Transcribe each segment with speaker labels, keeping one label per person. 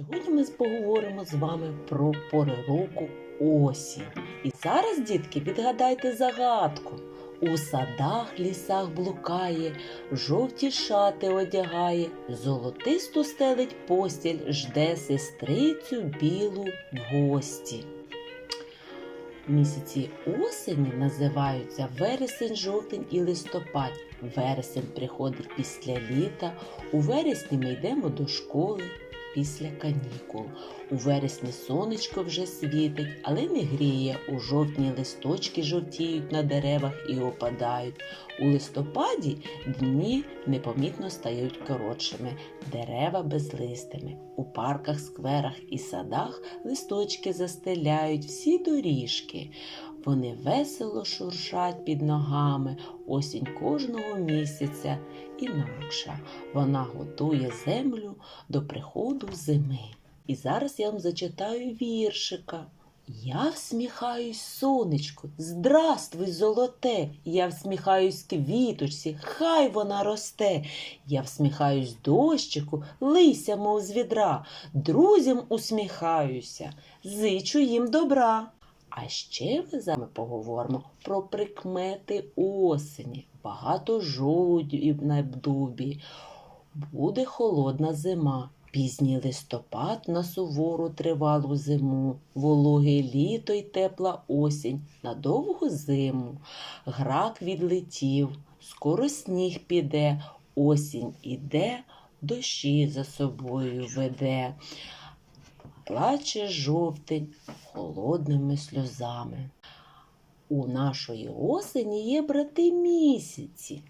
Speaker 1: Сьогодні ми поговоримо з вами про пори року осінь. І зараз, дітки, відгадайте загадку. У садах, лісах блукає, жовті шати одягає, золотисту стелить постіль, жде сестрицю білу в гості. Місяці осені називаються вересень, жовтень і листопад. Вересень приходить після літа. У вересні ми йдемо до школи після канікул. У вересні сонечко вже світить, але не гріє. У жовтні листочки жовтіють на деревах і опадають. У листопаді дні непомітно стають коротшими, дерева безлистими. У парках, скверах і садах листочки застеляють всі доріжки. Вони весело шуршать під ногами, осінь кожного місяця інакша. Вона готує землю до приходу зими. І зараз я вам зачитаю віршика. Я всміхаюсь сонечку, здравствуй, золоте, я всміхаюсь квіточці, хай вона росте. Я всміхаюсь дощику, лися, мов з відра, друзям усміхаюся, зичу їм добра. А ще ми з вами поговоримо про прикмети осені. Багато жолудів на дубі. Буде холодна зима. Пізній листопад на сувору тривалу зиму, вологе літо й тепла осінь на довгу зиму. Грак відлетів, скоро сніг піде, осінь іде, дощі за собою веде. Плаче жовтень холодними сльозами. У нашої осені є брати місяці.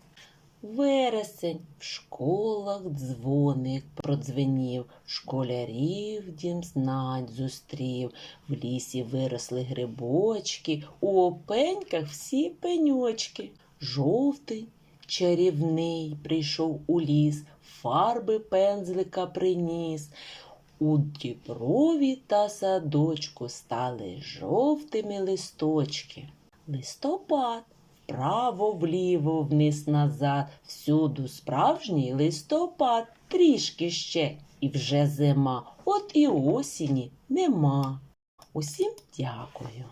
Speaker 1: Вересень в школах дзвоник продзвенів, школярів дім знань зустрів, в лісі виросли грибочки, у опеньках всі пеньочки. Жовтий, чарівний прийшов у ліс, фарби пензлика приніс. У діброві та садочку стали жовтими листочки. Листопад вправо, вліво, вниз назад, всюду справжній листопад, трішки ще, і вже зима, от і осені нема. Усім дякую.